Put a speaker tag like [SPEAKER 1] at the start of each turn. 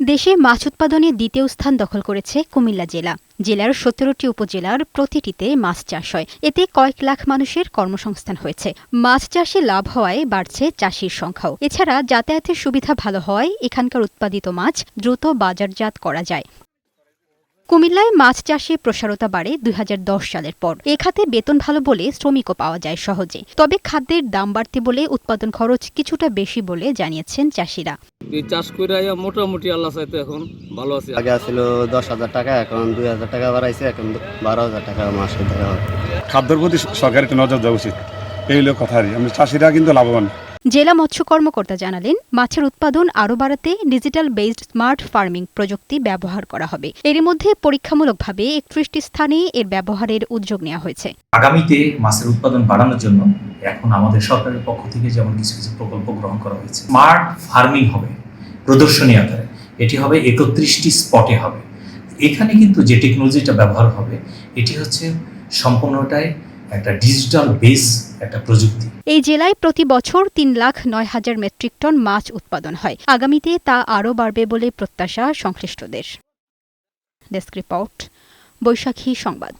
[SPEAKER 1] দেশে মাছ উৎপাদনে দ্বিতীয় স্থান দখল করেছে কুমিল্লা জেলা। জেলার সতেরোটি উপজেলার প্রতিটিতে মাছ চাষ হয়। এতে কয়েক লাখ মানুষের কর্মসংস্থান হয়েছে। মাছ চাষে লাভ হওয়ায় বাড়ছে চাষির সংখ্যাও। এছাড়া যাতায়াতের সুবিধা ভালো হওয়ায় এখানকার উৎপাদিত মাছ দ্রুত বাজারজাত করা যায়। কুমিল্লায় মাছ চাষে প্রসারতা বাড়ে দুই হাজার দশ সালের পর। এ খাতে বেতন ভালো বলে শ্রমিকও পাওয়া যায় সহজে। তবে খাদ্যের দাম বাড়তে বলে উৎপাদন খরচ কিছুটা বেশি বলে জানিয়েছেন চাষিরা।
[SPEAKER 2] এই চাষ করে মোটামুটি আল্লাহ চাইতে এখন ভালো আছি।
[SPEAKER 3] আগে ছিল দশ হাজার টাকা এখন দুই হাজার টাকা বাড়াইছে এখন বারো হাজার টাকা মাসে
[SPEAKER 4] খাদ্যের প্রতি সরকারের নজর দেওয়া উচিত। এই হলো কথা আমরা চাষিরা কিন্তু লাভবান।
[SPEAKER 1] জেলা মৎস্য কর্মকর্তা জানালেন, মাছের উৎপাদন আরও বাড়াতে ডিজিটাল বেসড স্মার্ট ফার্মিং প্রযুক্তি ব্যবহার করা হবে। এর মধ্যে পরীক্ষামূলকভাবে একত্রিশটি স্থানে এর ব্যবহারের উদ্যোগ নেওয়া হয়েছে।
[SPEAKER 5] আগামীতে মাছের উৎপাদন বাড়ানোর জন্য এখন আমাদের সরকারের পক্ষ থেকে যেমন কিছু কিছু প্রকল্প গ্রহণ করা হয়েছে, স্মার্ট ফার্মিং হবে প্রদর্শনী আকারে। এটি হবে একত্রিশটি স্পটে হবে। এখানে কিন্তু যে টেকনোলজিটা ব্যবহার হবে, এটি হচ্ছে সম্পূর্ণটাই একটা ডিজিটাল বেস একটা প্রযুক্তি।
[SPEAKER 1] এই জেলায় প্রতি বছর তিন লাখ নয় হাজার মেট্রিক টন মাছ উৎপাদন হয়। আগামীতে তা আরও বাড়বে বলে প্রত্যাশা সংশ্লিষ্টদের। ডেস্ক রিপোর্ট, বৈশাখী সংবাদ।